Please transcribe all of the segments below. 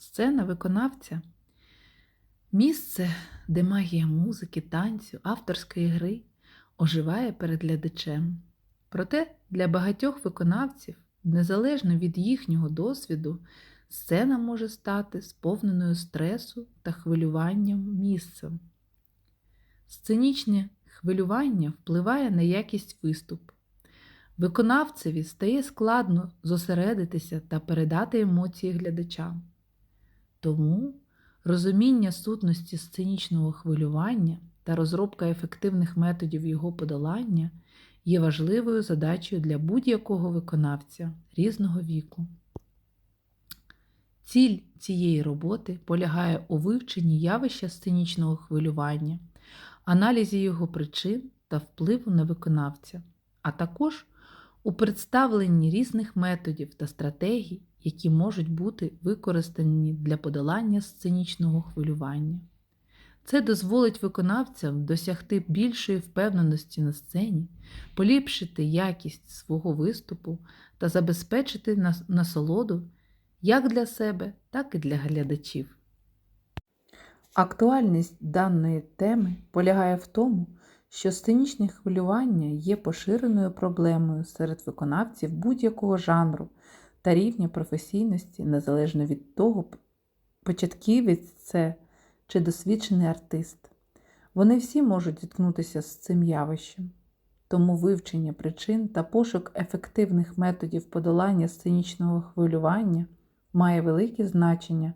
сцена виконавця місце, де магія музики, танцю, авторської гри оживає перед глядачем. Проте для багатьох виконавців, незалежно від їхнього досвіду, сцена може стати сповненою стресу та хвилюванням місцем. Сценічне хвилювання впливає на якість виступу. Виконавцеві стає складно зосередитися та передати емоції глядачам. Тому розуміння сутності сценічного хвилювання та розробка ефективних методів його подолання є важливою задачею для будь-якого виконавця різного віку. Ціль цієї роботи полягає у вивченні явища сценічного хвилювання, аналізі його причин та впливу на виконавця, а також у представленні різних методів та стратегій, які можуть бути використані для подолання сценічного хвилювання. Це дозволить виконавцям досягти більшої впевненості на сцені, поліпшити якість свого виступу та забезпечити насолоду як для себе, так і для глядачів. Актуальність даної теми полягає в тому, що сценічне хвилювання є поширеною проблемою серед виконавців будь-якого жанру та рівня професійності, незалежно від того, початківець це чи досвідчений артист. Вони всі можуть зіткнутися з цим явищем. Тому вивчення причин та пошук ефективних методів подолання сценічного хвилювання має велике значення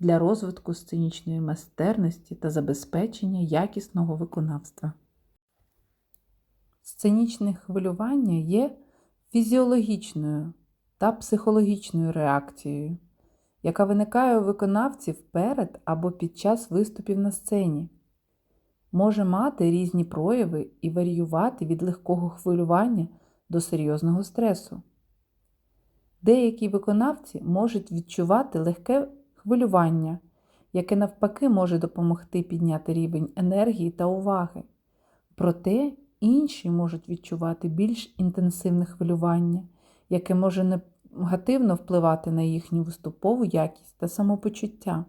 для розвитку сценічної майстерності та забезпечення якісного виконавства. Сценічне хвилювання є фізіологічною та психологічною реакцією, яка виникає у виконавців перед або під час виступів на сцені, може мати різні прояви і варіювати від легкого хвилювання до серйозного стресу. Деякі виконавці можуть відчувати легке хвилювання, яке навпаки може допомогти підняти рівень енергії та уваги. Проте інші можуть відчувати більш інтенсивне хвилювання, яке може негативно впливати на їхню виступову якість та самопочуття.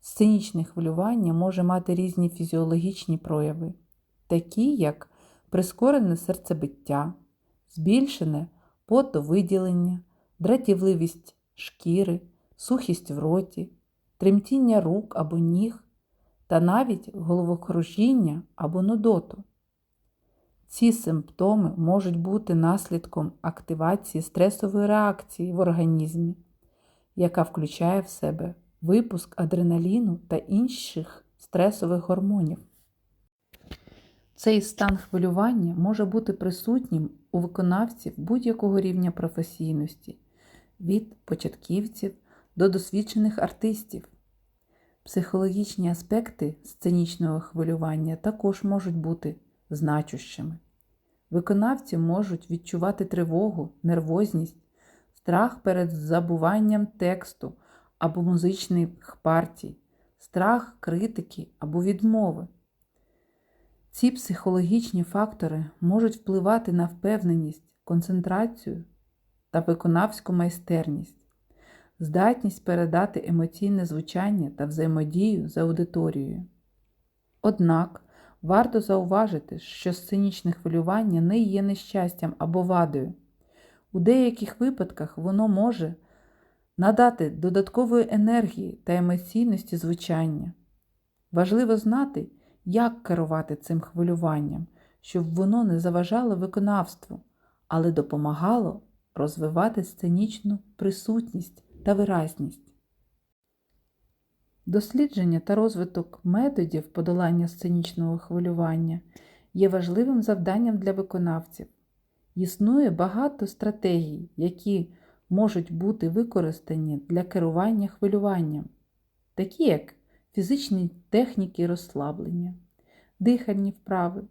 Сценічне хвилювання може мати різні фізіологічні прояви, такі як прискорене серцебиття, збільшене потовиділення, дратівливість шкіри, сухість в роті, тремтіння рук або ніг та навіть головокружіння або нудоту. Ці симптоми можуть бути наслідком активації стресової реакції в організмі, яка включає в себе випуск адреналіну та інших стресових гормонів. Цей стан хвилювання може бути присутнім у виконавців будь-якого рівня професійності від початківців до досвідчених артистів. Психологічні аспекти сценічного хвилювання також можуть бути значущими. Виконавці можуть відчувати тривогу, нервозність, страх перед забуванням тексту або музичних партій, страх критики або відмови. Ці психологічні фактори можуть впливати на впевненість, концентрацію та виконавську майстерність, здатність передати емоційне звучання та взаємодію з аудиторією. Однак варто зауважити, що сценічне хвилювання не є нещастям або вадою. У деяких випадках воно може надати додаткової енергії та емоційності звучання. Важливо знати, як керувати цим хвилюванням, щоб воно не заважало виконавству, але допомагало розвивати сценічну присутність та виразність. Дослідження та розвиток методів подолання сценічного хвилювання є важливим завданням для виконавців. Існує багато стратегій, які можуть бути використані для керування хвилюванням, такі як фізичні техніки розслаблення, дихальні вправи,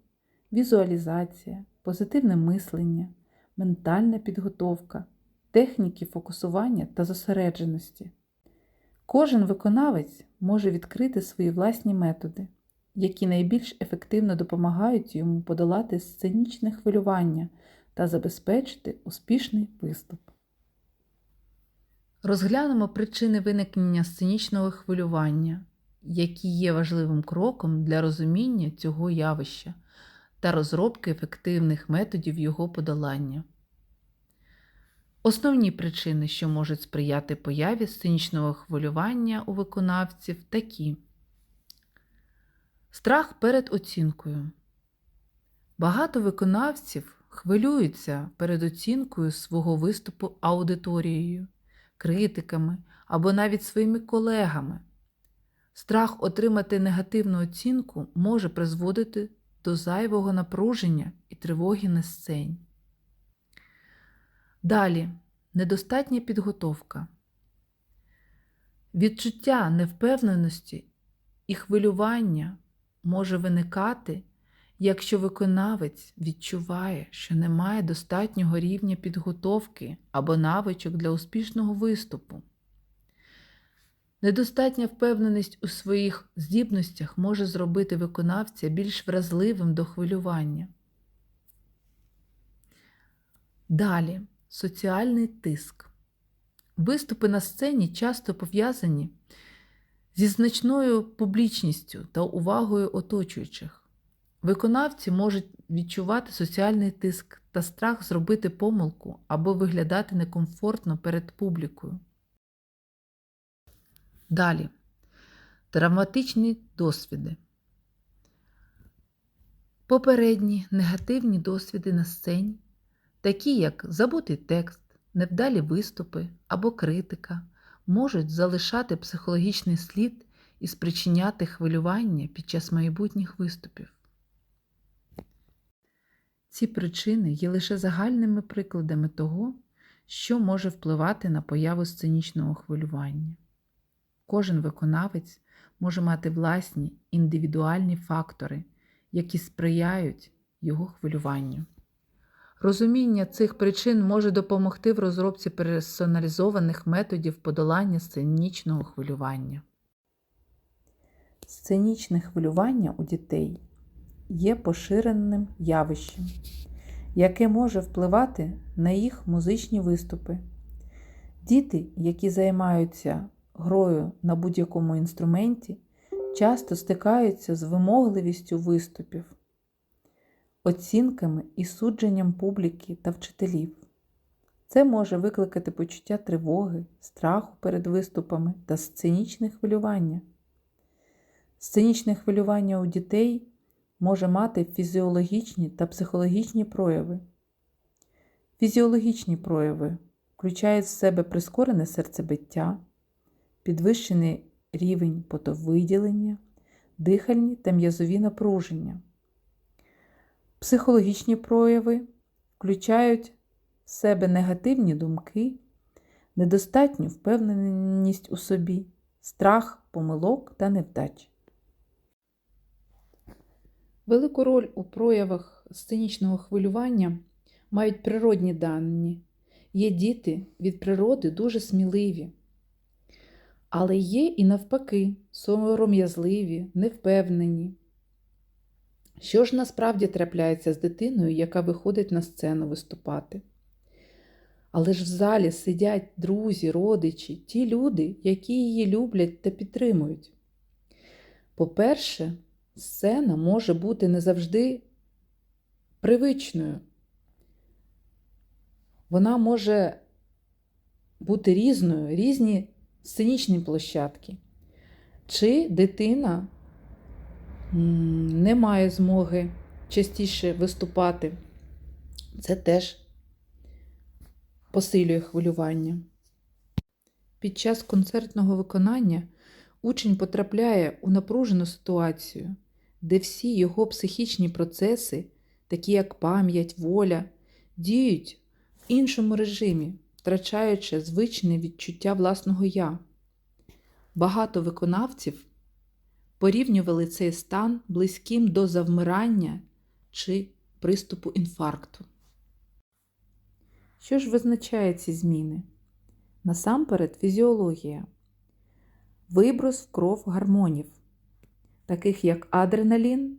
візуалізація, позитивне мислення, ментальна підготовка, техніки фокусування та зосередженості. Кожен виконавець може відкрити свої власні методи, які найбільш ефективно допомагають йому подолати сценічне хвилювання та забезпечити успішний виступ. Розглянемо причини виникнення сценічного хвилювання, які є важливим кроком для розуміння цього явища та розробки ефективних методів його подолання. Основні причини, що можуть сприяти появі сценічного хвилювання у виконавців, такі: страх перед оцінкою. Багато виконавців хвилюються перед оцінкою свого виступу аудиторією, критиками або навіть своїми колегами. Страх отримати негативну оцінку може призводити до зайвого напруження і тривоги на сцені. Далі недостатня підготовка. Відчуття невпевненості і хвилювання може виникати, якщо виконавець відчуває, що немає достатнього рівня підготовки або навичок для успішного виступу. Недостатня впевненість у своїх здібностях може зробити виконавця більш вразливим до хвилювання. Далі соціальний тиск. Виступи на сцені часто пов'язані зі значною публічністю та увагою оточуючих. Виконавці можуть відчувати соціальний тиск та страх зробити помилку або виглядати некомфортно перед публікою. Далі травматичні досвіди. Попередні негативні досвіди на сцені, такі як забутий текст, невдалі виступи або критика, можуть залишати психологічний слід і спричиняти хвилювання під час майбутніх виступів. Ці причини є лише загальними прикладами того, що може впливати на появу сценічного хвилювання. Кожен виконавець може мати власні індивідуальні фактори, які сприяють його хвилюванню. Розуміння цих причин може допомогти в розробці персоналізованих методів подолання сценічного хвилювання. Сценічне хвилювання у дітей є поширеним явищем, яке може впливати на їх музичні виступи. Діти, які займаються грою на будь-якому інструменті, часто стикаються з вимогливістю виступів, оцінками і судженням публіки та вчителів. Це може викликати почуття тривоги, страху перед виступами та сценічне хвилювання. Сценічне хвилювання у дітей може мати фізіологічні та психологічні прояви. Фізіологічні прояви включають в себе прискорене серцебиття, підвищений рівень потовиділення, дихальні та м'язові напруження. Психологічні прояви включають в себе негативні думки, недостатню впевненість у собі, страх, помилок та невдач. Велику роль у проявах сценічного хвилювання мають природні дані. Є діти від природи дуже сміливі, але є і навпаки, сором'язливі, невпевнені. Що ж насправді трапляється з дитиною, яка виходить на сцену виступати? Але ж в залі сидять друзі, родичі, ті люди, які її люблять та підтримують. По-перше, сцена може бути не завжди привичною. Вона може бути різною, різні сценічні площадки. Чи дитина не має змоги частіше виступати, це теж посилює хвилювання. Під час концертного виконання учень потрапляє у напружену ситуацію де всі його психічні процеси, такі як пам'ять, воля, діють в іншому режимі, втрачаючи звичне відчуття власного я. Багато виконавців порівнювали цей стан близьким до завмирання чи приступу інфаркту. Що ж визначає ці зміни? Насамперед фізіологія, виброс в кров гормонів, таких як адреналін,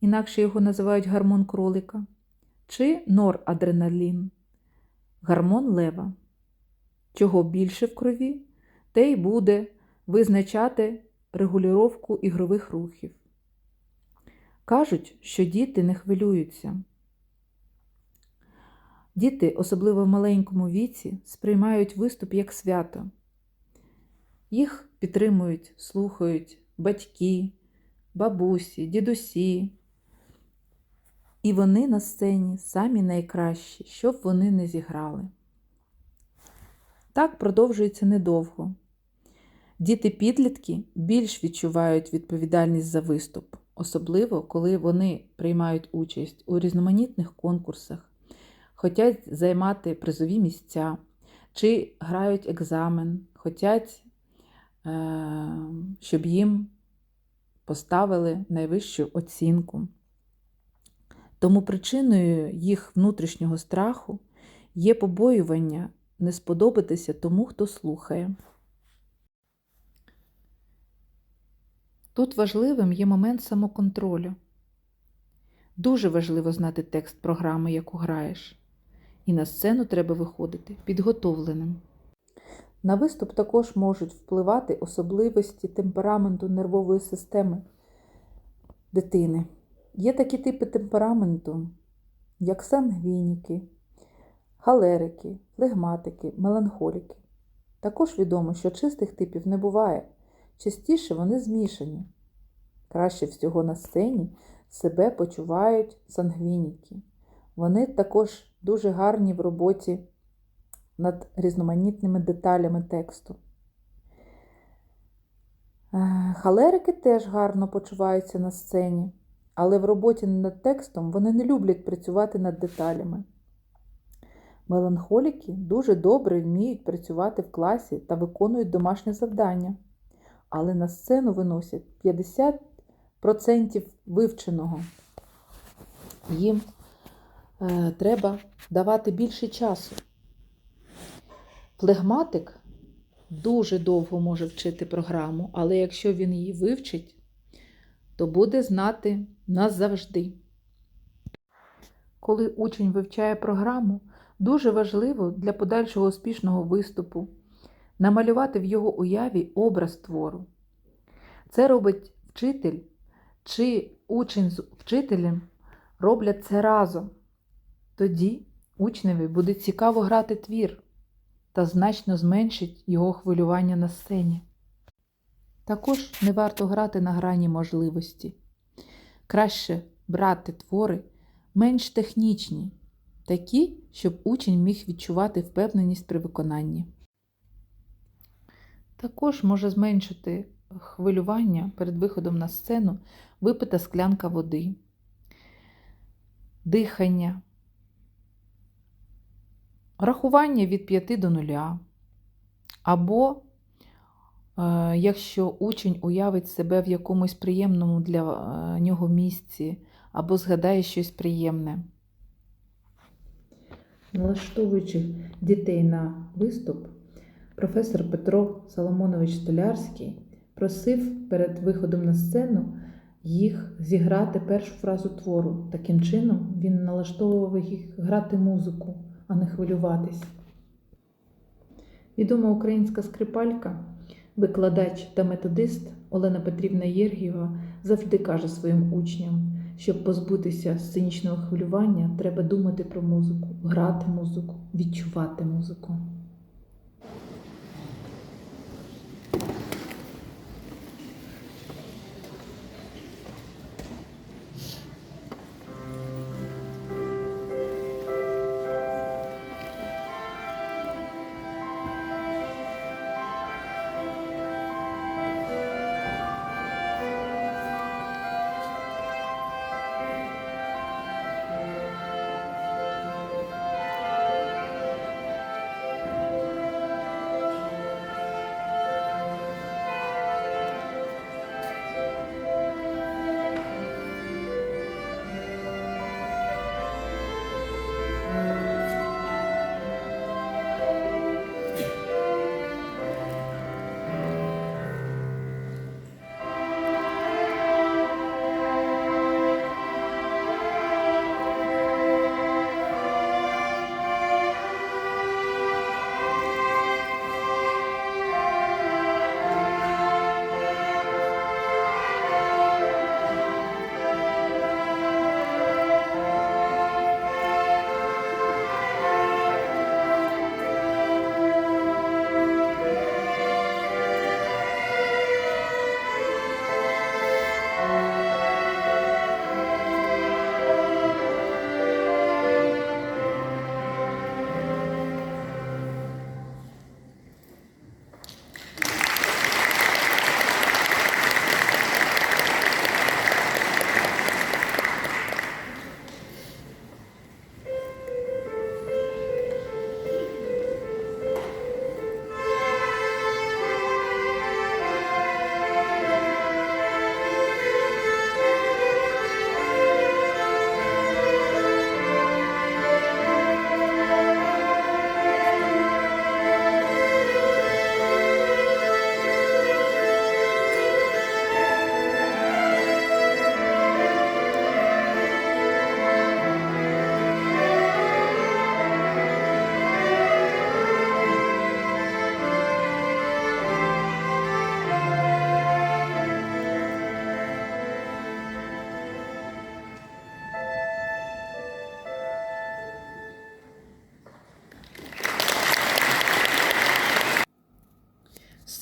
інакше його називають гормон кролика, чи норадреналін, гормон лева. чого більше в крові, те й буде визначати регулювання ігрових рухів. Кажуть, що діти не хвилюються. Діти, особливо в маленькому віці, сприймають виступ як свято. Їх підтримують, слухають батьки, бабусі, дідусі. І вони на сцені самі найкращі, щоб вони не зіграли. Так продовжується недовго. Діти-підлітки більш відчувають відповідальність за виступ, особливо коли вони приймають участь у різноманітних конкурсах, хочуть займати призові місця, чи грають екзамен, хочуть, е, щоб їм поставили найвищу оцінку. Тому причиною їх внутрішнього страху є побоювання не сподобатися тому, хто слухає. Тут важливим є момент самоконтролю. Дуже важливо знати текст програми, яку граєш. І на сцену треба виходити підготовленим. На виступ також можуть впливати особливості темпераменту нервової системи дитини. Є такі типи темпераменту, як сангвініки, халерики, флегматики, меланхоліки. Також відомо, що чистих типів не буває. Частіше вони змішані. Краще всього на сцені себе почувають сангвініки. Вони також дуже гарні в роботі над різноманітними деталями тексту. Е, Халерики теж гарно почуваються на сцені, але в роботі над текстом вони не люблять працювати над деталями. Меланхоліки дуже добре вміють працювати в класі та виконують домашнє завдання, але на сцену виносять 50% вивченого. Їм е, треба давати більше часу. Флегматик дуже довго може вчити програму, але якщо він її вивчить, то буде знати назавжди. Коли учень вивчає програму, дуже важливо для подальшого успішного виступу намалювати в його уяві образ твору. Це робить вчитель чи учень з вчителем роблять це разом. Тоді учневі буде цікаво грати твір та значно зменшить його хвилювання на сцені. Також не варто грати на грані можливості. Краще брати твори менш технічні, такі, щоб учень міг відчувати впевненість при виконанні. Також може зменшити хвилювання перед виходом на сцену випита склянка води, дихання, рахування від 5 до 0, або е, якщо учень уявить себе в якомусь приємному для е, нього місці, або згадає щось приємне. Налаштовуючи дітей на виступ, професор Петро Соломонович Столярський просив перед виходом на сцену їх зіграти першу фразу твору. Таким чином він налаштовував їх грати музику, а не хвилюватись. Відома українська скрипалька, викладач та методист Олена Петрівна Єргієва завжди каже своїм учням, щоб позбутися сценічного хвилювання, треба думати про музику, грати музику, відчувати музику.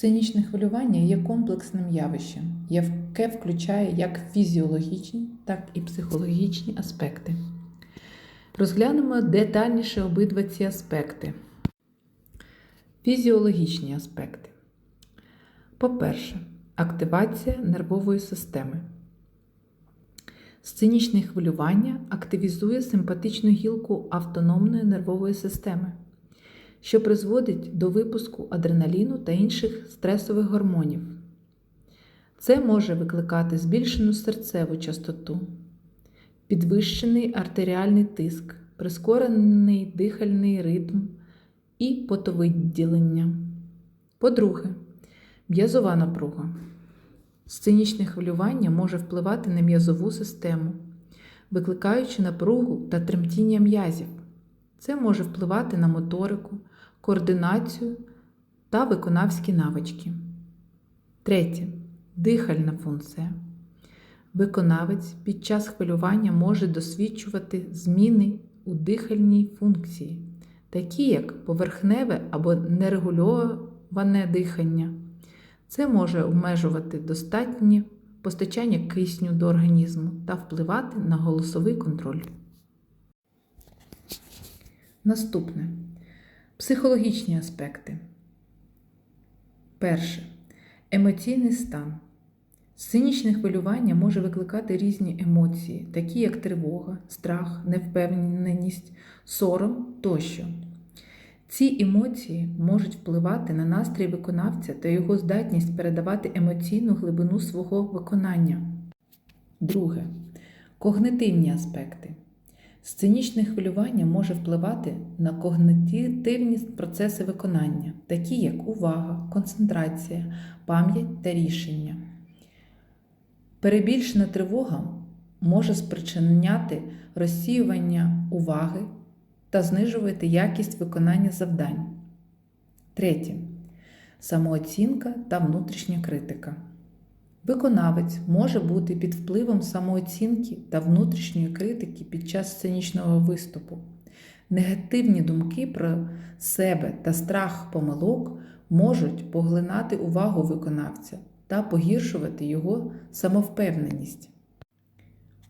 Сценічне хвилювання є комплексним явищем, яке включає як фізіологічні, так і психологічні аспекти. Розглянемо детальніше обидва ці аспекти. Фізіологічні аспекти. По-перше, активація нервової системи. Сценічне хвилювання активізує симпатичну гілку автономної нервової системи, що призводить до випуску адреналіну та інших стресових гормонів. Це може викликати збільшену серцеву частоту, підвищений артеріальний тиск, прискорений дихальний ритм і потовиділення. По-друге, м'язова напруга. Сценічне хвилювання може впливати на м'язову систему, викликаючи напругу та тремтіння м'язів. Це може впливати на моторику, координацію та виконавські навички. Третє. Дихальна функція. Виконавець під час хвилювання може досвідчувати зміни у дихальній функції, такі як поверхневе або нерегульоване дихання. Це може обмежувати достатнє постачання кисню до організму та впливати на голосовий контроль. Наступне психологічні аспекти. Перше. Емоційний стан. Сценічне хвилювання може викликати різні емоції, такі як тривога, страх, невпевненість, сором тощо. Ці емоції можуть впливати на настрій виконавця та його здатність передавати емоційну глибину свого виконання. Друге. Когнитивні аспекти. Сценічне хвилювання може впливати на когнитивні процеси виконання, такі як увага, концентрація, пам'ять та рішення. Перебільшена тривога може спричиняти розсіювання уваги та знижувати якість виконання завдань. Третє. Самооцінка та внутрішня критика. Виконавець може бути під впливом самооцінки та внутрішньої критики під час сценічного виступу. Негативні думки про себе та страх помилок можуть поглинати увагу виконавця та погіршувати його самовпевненість.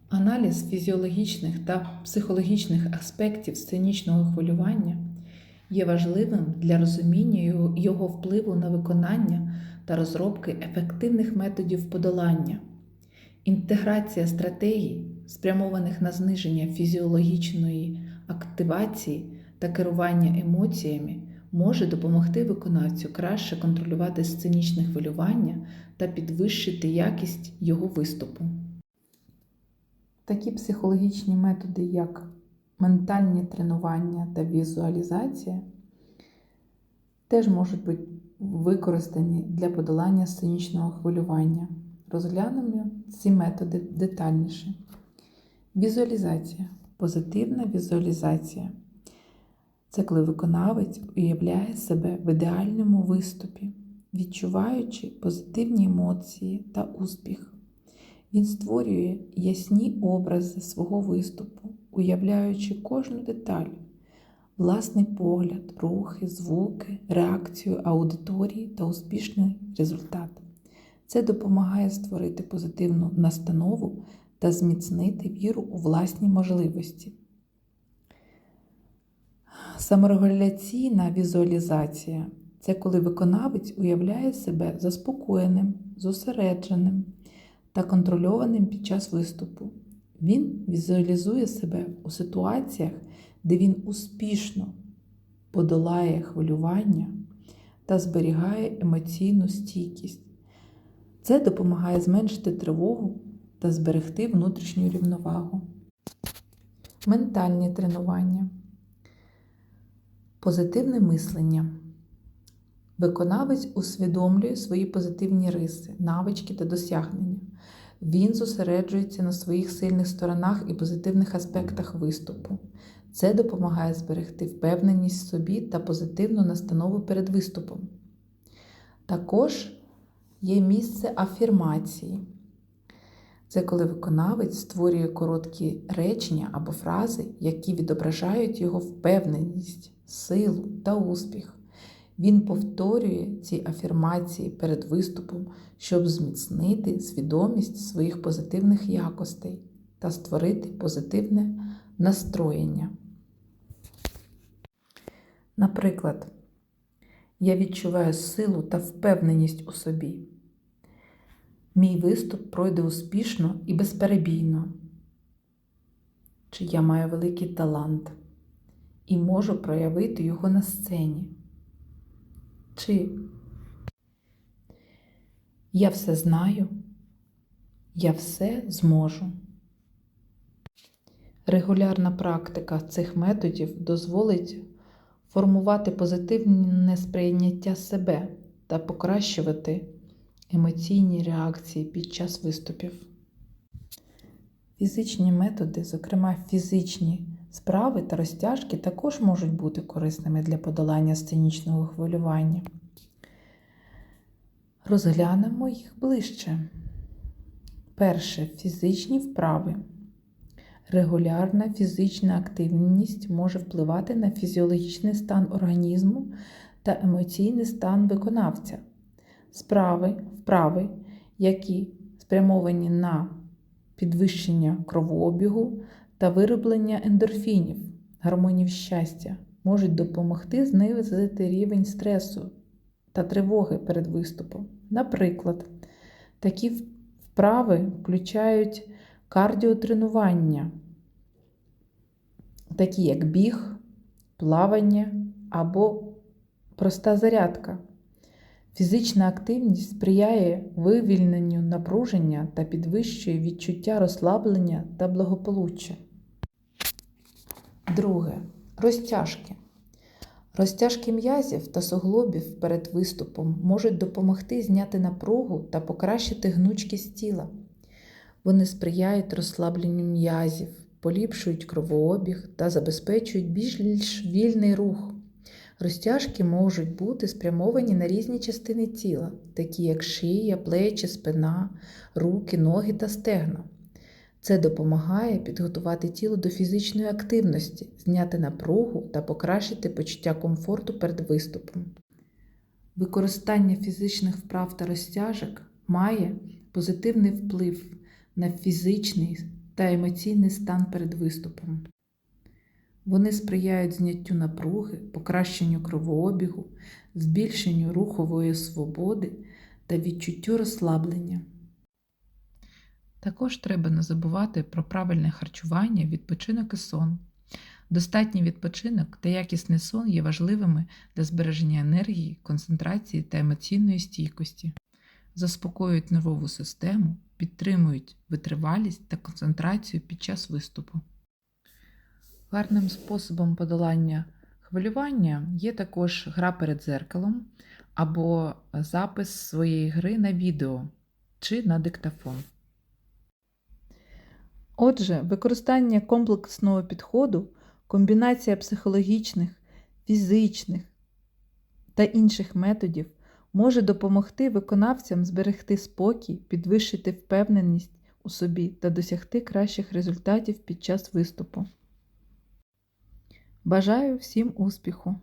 Аналіз фізіологічних та психологічних аспектів сценічного хвилювання є важливим для розуміння його впливу на виконання та розробки ефективних методів подолання. Інтеграція стратегій, спрямованих на зниження фізіологічної активації та керування емоціями, може допомогти виконавцю краще контролювати сценічне хвилювання та підвищити якість його виступу. Такі психологічні методи, як ментальні тренування та візуалізація, теж можуть бути використані для подолання сценічного хвилювання. Розглянемо ці методи детальніше. Візуалізація. Позитивна візуалізація. Це коли виконавець уявляє себе в ідеальному виступі, відчуваючи позитивні емоції та успіх. Він створює ясні образи свого виступу, уявляючи кожну деталь, власний погляд, рухи, звуки, реакцію аудиторії та успішний результат. Це допомагає створити позитивну настанову та зміцнити віру у власні можливості. Саморегуляційна візуалізація це коли виконавець уявляє себе заспокоєним, зосередженим та контрольованим під час виступу. Він візуалізує себе у ситуаціях, де він успішно подолає хвилювання та зберігає емоційну стійкість. Це допомагає зменшити тривогу та зберегти внутрішню рівновагу. Ментальні тренування. Позитивне мислення. Виконавець усвідомлює свої позитивні риси, навички та досягнення. Він зосереджується на своїх сильних сторонах і позитивних аспектах виступу. Це допомагає зберегти впевненість в собі та позитивну настанову перед виступом. Також є місце афірмації. Це коли виконавець створює короткі речення або фрази, які відображають його впевненість, силу та успіх. Він повторює ці афірмації перед виступом, щоб зміцнити свідомість своїх позитивних якостей та створити позитивне настроєння. Наприклад, я відчуваю силу та впевненість у собі. Мій виступ пройде успішно і безперебійно. Чи я маю великий талант і можу проявити його на сцені? Чи я все знаю, я все зможу. Регулярна практика цих методів дозволить формувати позитивне сприйняття себе та покращувати емоційні реакції під час виступів. Фізичні методи, зокрема фізичні справи та розтяжки, також можуть бути корисними для подолання сценічного хвилювання. Розглянемо їх ближче. Перше фізичні вправи. Регулярна фізична активність може впливати на фізіологічний стан організму та емоційний стан виконавця. Справи, вправи, які спрямовані на підвищення кровообігу та вироблення ендорфінів, гормонів щастя, можуть допомогти знизити рівень стресу та тривоги перед виступом. Наприклад, такі вправи включають кардіотренування, такі як біг, плавання або проста зарядка. Фізична активність сприяє вивільненню напруження та підвищує відчуття розслаблення та благополуччя. Друге. Розтяжки. Розтяжки м'язів та суглобів перед виступом можуть допомогти зняти напругу та покращити гнучкість тіла. Вони сприяють розслабленню м'язів, поліпшують кровообіг та забезпечують більш вільний рух. Розтяжки можуть бути спрямовані на різні частини тіла, такі як шия, плечі, спина, руки, ноги та стегна. Це допомагає підготувати тіло до фізичної активності, зняти напругу та покращити почуття комфорту перед виступом. Використання фізичних вправ та розтяжок має позитивний вплив на фізичний та емоційний стан перед виступом. Вони сприяють зняттю напруги, покращенню кровообігу, збільшенню рухової свободи та відчуттю розслаблення. Також треба не забувати про правильне харчування, відпочинок і сон. Достатній відпочинок та якісний сон є важливими для збереження енергії, концентрації та емоційної стійкості, заспокоюють нервову систему, підтримують витривалість та концентрацію під час виступу. Гарним способом подолання хвилювання є також гра перед дзеркалом або запис своєї гри на відео чи на диктофон. Отже, використання комплексного підходу, комбінація психологічних, фізичних та інших методів може допомогти виконавцям зберегти спокій, підвищити впевненість у собі та досягти кращих результатів під час виступу. Бажаю всім успіху!